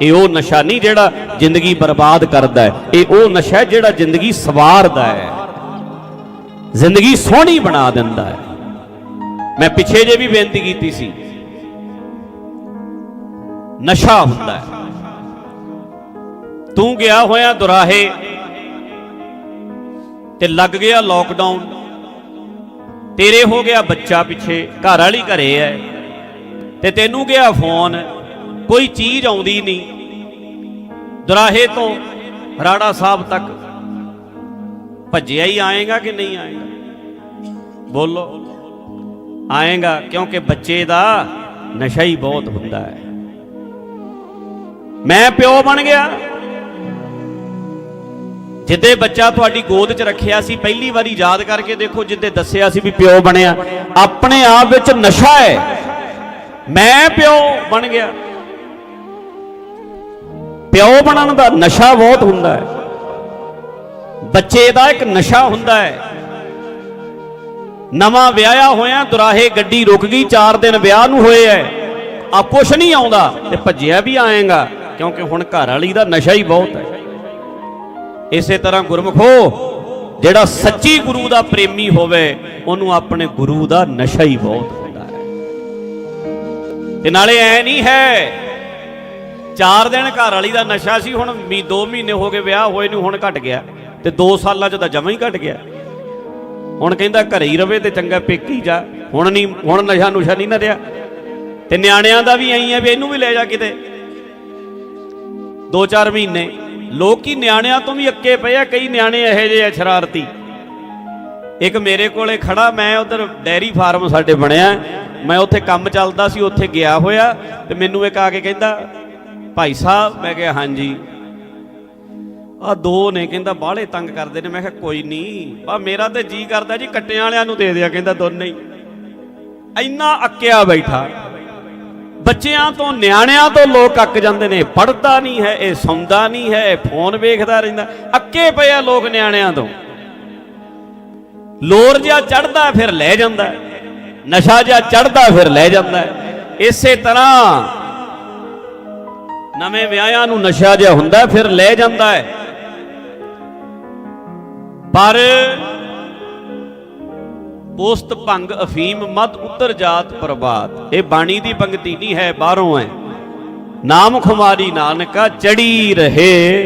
ਇਹ ਉਹ ਨਸ਼ਾ ਨਹੀਂ ਜਿਹੜਾ ਜ਼ਿੰਦਗੀ ਬਰਬਾਦ ਕਰਦਾ ਹੈ। ਇਹ ਉਹ ਨਸ਼ਾ ਜਿਹੜਾ ਜ਼ਿੰਦਗੀ ਸਵਾਰਦਾ ਹੈ। ਜ਼ਿੰਦਗੀ ਸੋਹਣੀ ਬਣਾ ਦਿੰਦਾ ਹੈ। ਮੈਂ ਪਿੱਛੇ ਜੇ ਵੀ ਬੇਨਤੀ ਕੀਤੀ ਸੀ। ਨਸ਼ਾ ਹੁੰਦਾ ਹੈ। ਤੂੰ ਗਿਆ ਹੋਇਆ ਦੁਰਾਹੇ ਤੇ ਲੱਗ ਗਿਆ ਲੋਕਡਾਊਨ ਤੇਰੇ ਹੋ ਗਿਆ ਬੱਚਾ ਪਿੱਛੇ। ਘਰ ਵਾਲੀ ਘਰੇ ਐ ਤੇ ਤੈਨੂੰ ਗਿਆ ਫੋਨ ਕੋਈ ਚੀਜ਼ ਆਉਂਦੀ ਨਹੀਂ। ਦੁਰਾਹੇ ਤੋਂ ਰਾੜਾ ਸਾਹਿਬ ਤੱਕ ਭੱਜਿਆ ਹੀ ਆਏਗਾ ਕਿ ਨਹੀਂ ਆਏਗਾ? ਬੋਲੋ, ਆਏਗਾ ਕਿਉਂਕਿ ਬੱਚੇ ਦਾ ਨਸ਼ਾ ਹੀ ਬਹੁਤ ਹੁੰਦਾ ਹੈ। ਮੈਂ ਪਿਓ ਬਣ ਗਿਆ। ਜਿੱਦੇ ਬੱਚਾ ਤੁਹਾਡੀ ਗੋਦ 'ਚ ਰੱਖਿਆ ਸੀ, ਪਹਿਲੀ ਵਾਰੀ ਯਾਦ ਕਰਕੇ ਦੇਖੋ ਜਿੱਦੇ ਦੱਸਿਆ ਸੀ ਵੀ ਪਿਓ ਬਣਿਆ। ਆਪਣੇ ਆਪ ਵਿੱਚ ਨਸ਼ਾ ਹੈ। ਮੈਂ ਪਿਓ ਬਣ ਗਿਆ। ਪਿਓ ਬਣਨ ਦਾ ਨਸ਼ਾ ਬਹੁਤ ਹੁੰਦਾ ਹੈ। ਬੱਚੇ ਦਾ ਇੱਕ ਨਸ਼ਾ ਹੁੰਦਾ ਹੈ। ਨਵਾਂ ਵਿਆਹਿਆ ਹੋਇਆ ਦੁਰਾਹੇ ਗੱਡੀ ਰੁਕ ਗਈ 4 ਦਿਨ ਵਿਆਹ ਨੂੰ ਹੋਏ ਐ। ਆ ਕੁਛ ਨਹੀਂ ਆਉਂਦਾ ਤੇ ਭੱਜਿਆ ਵੀ ਆਏਗਾ, ਕਿਉਂਕਿ ਹੁਣ ਘਰ ਵਾਲੀ ਦਾ ਨਸ਼ਾ ਹੀ ਬਹੁਤ ਹੈ। ਇਸੇ ਤਰ੍ਹਾਂ ਗੁਰਮਖੋ, ਜਿਹੜਾ ਸੱਚੀ ਗੁਰੂ ਦਾ ਪ੍ਰੇਮੀ ਹੋਵੇ, ਉਹਨੂੰ ਆਪਣੇ ਗੁਰੂ ਦਾ ਨਸ਼ਾ ਹੀ ਬਹੁਤ ਹੁੰਦਾ ਹੈ। ਤੇ ਨਾਲੇ ਐ ਨਹੀਂ ਹੈ ਚਾਰ ਦਿਨ ਘਰ ਵਾਲੀ ਦਾ ਨਸ਼ਾ ਸੀ, ਹੁਣ ਮੀ 2 ਮਹੀਨੇ ਹੋ ਗਏ ਵਿਆਹ ਹੋਏ ਨੂੰ, ਹੁਣ ਘਟ ਗਿਆ। ਤੇ 2 ਸਾਲਾਂ ਚ ਤਾਂ ਜਮਾ ਹੀ ਘਟ ਗਿਆ। ਹੁਣ ਕਹਿੰਦਾ ਘਰੇ ਹੀ ਰਵੇ ਤੇ ਚੰਗਾ ਪੇਕੀ ਹੀ ਜਾ। ਹੁਣ ਨਹੀਂ ਹੁਣ ਨਸ਼ਾ ਨੁਸ਼ਾ ਨਹੀਂ ਨਾ ਰਿਹਾ। ਤੇ ਨਿਆਣਿਆਂ ਦਾ ਵੀ ਐਂ ਹੈ ਵੀ ਇਹਨੂੰ ਵੀ ਲੈ ਜਾ ਕਿਤੇ। 2-4 ਮਹੀਨੇ। ਲੋਕੀ ਨਿਆਣਿਆਂ ਤੋਂ ਵੀ ਅੱਕੇ ਪਏ ਆ, ਕਈ ਨਿਆਣੇ ਇਹੋ ਜਿਹੇ ਆ ਸ਼ਰਾਰਤੀ। ਇੱਕ ਮੇਰੇ ਕੋਲੇ ਖੜਾ, ਮੈਂ ਉਧਰ ਡੈਰੀ ਫਾਰਮ ਸਾਡੇ ਬਣਿਆ। ਮੈਂ ਉੱਥੇ ਕੰਮ ਚੱਲਦਾ ਸੀ, ਉੱਥੇ ਗਿਆ ਹੋਇਆ। ਤੇ ਮੈਨੂੰ ਇੱਕ ਆ ਕੇ ਕਹਿੰਦਾ ਭਾਈ ਸਾਹਿਬ, ਮੈਂ ਕਿਹਾ, ਹਾਂਜੀ। ਆ ਦੋ ਨੇ ਕਹਿੰਦਾ, ਬਾਹਲੇ ਤੰਗ ਕਰਦੇ ਨੇ। ਮੈਂ ਕਿਹਾ, ਕੋਈ ਨਹੀਂ ਆ ਮੇਰਾ ਤੇ ਜੀ ਕਰਦਾ ਜੀ, ਕੱਟਿਆਂ ਵਾਲਿਆਂ ਨੂੰ ਦੇ ਦਿਆ, ਕਹਿੰਦਾ ਦੋਨੇ ਹੀ। ਇੰਨਾ ਅੱਕਿਆ ਬੈਠਾ। ਬੱਚਿਆਂ ਤੋਂ, ਨਿਆਣਿਆਂ ਤੋਂ ਲੋਕ ਅੱਕ ਜਾਂਦੇ ਨੇ। ਪੜਦਾ ਨਹੀਂ ਹੈ, ਇਹ ਸੌਂਦਾ ਨਹੀਂ ਹੈ, ਇਹ ਫੋਨ ਵੇਖਦਾ ਰਹਿੰਦਾ। ਅੱਕੇ ਪਏ ਆ ਲੋਕ ਨਿਆਣਿਆਂ ਤੋਂ। ਲੋਰ ਜਿਹਾ ਚੜਦਾ ਫਿਰ ਲੈ ਜਾਂਦਾ। ਨਸ਼ਾ ਜਿਹਾ ਚੜਦਾ ਫਿਰ ਲੈ ਜਾਂਦਾ। ਇਸੇ ਤਰ੍ਹਾਂ ਨਵੇਂ ਵਿਆਹਿਆਂ ਨੂੰ ਨਸ਼ਾ ਜਿਹਾ ਹੁੰਦਾ ਫਿਰ ਲੈ ਜਾਂਦਾ ਹੈ। ਪਰ ਪੋਸਤ ਭੰਗ ਅਫੀਮ ਮਦ ਉੱਤਰ ਜਾਤ ਪ੍ਰਭਾਤ। ਇਹ ਬਾਣੀ ਦੀ ਪੰਕਤੀ ਨਹੀਂ ਹੈ, ਬਾਹਰੋਂ ਹੈ। ਨਾਮ ਖੁਮਾਰੀ ਨਾਨਕਾ ਚੜੀ ਰਹੇ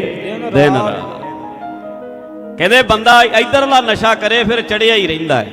ਦਿਨ ਰਾਤ। ਕਹਿੰਦੇ, ਬੰਦਾ ਇਧਰਲਾ ਨਸ਼ਾ ਕਰੇ, ਫਿਰ ਚੜਿਆ ਹੀ ਰਹਿੰਦਾ ਹੈ।